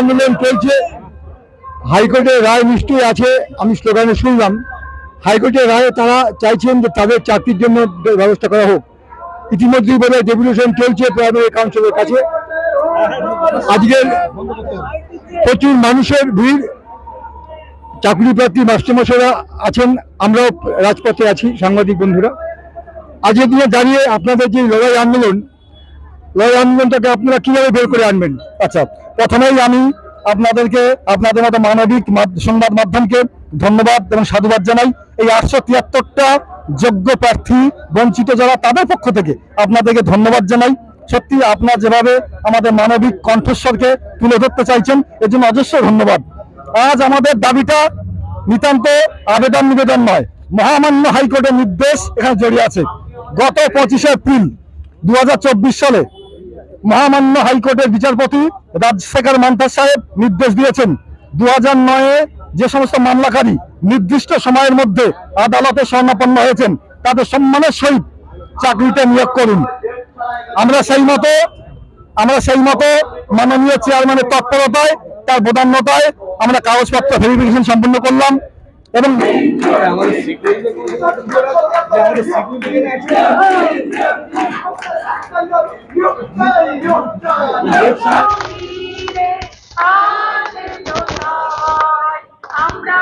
আন্দোলন চলছে। হাইকোর্টের রায় নিশ্চয়ই আছে, আমি স্লোগানে শুনলাম। হাইকোর্টের রায়ে তারা চাইছেন যে তাদের চাকরির জন্য ব্যবস্থা করা হোক। ইতিমধ্যেই বলে ডেপুটেশন চলছে প্রাইমারি কাউন্সিলের কাছে। আজকের প্রচুর মানুষের ভিড়। চাকরি প্রার্থী মাস্টারমশাইরা আছেন, আমরাও রাজপথে আছি, সাংবাদিক বন্ধুরা। আজকের দিনে দাঁড়িয়ে আপনাদের যে লড়াই আন্দোলন আন্দোলনটাকে আপনারা কীভাবে বের করে আনবেন? আচ্ছা প্রথমেই আমি আপনাদেরকে, আপনাদের মতো মানবিক সংবাদ মাধ্যমকে ধন্যবাদ এবং সাধুবাদ জানাই। এই আটশো তিয়াত্তরটা যোগ্য প্রার্থী, বঞ্চিত যারা, তাদের পক্ষ থেকে আপনাদেরকে ধন্যবাদ জানাই। সত্যি আপনার যেভাবে আমাদের মানবিক কণ্ঠস্বরকে তুলে ধরতে চাইছেন, এর জন্য অজস্র ধন্যবাদ। আজ আমাদের দাবিটা নিতান্ত আবেদন নিবেদন নয়, মহামান্য হাইকোর্টের নির্দেশ এখানে জড়িয়ে আছে। গত পঁচিশে এপ্রিল দু হাজার চব্বিশ সালে মহামান্য হাইকোর্টের বিচারপতি রাজশেখর মান্তার সাহেব নির্দেশ দিয়েছেন। দু হাজার নয়ে যে সমস্ত মামলাকারী নির্দিষ্ট সময়ের মধ্যে আদালতে স্বর্ণাপন্ন হয়েছেন, তাদের সম্মানের সহিত চাকরিতে নিয়োগ করুন। আমরা সেই মতো, আমরা সেই মতো মাননীয় চেয়ারম্যানের তৎপরতায়, তার বদান্যতায় আমরা কাগজপত্র ভেরিফিকেশন সম্পন্ন করলাম এবং আমরা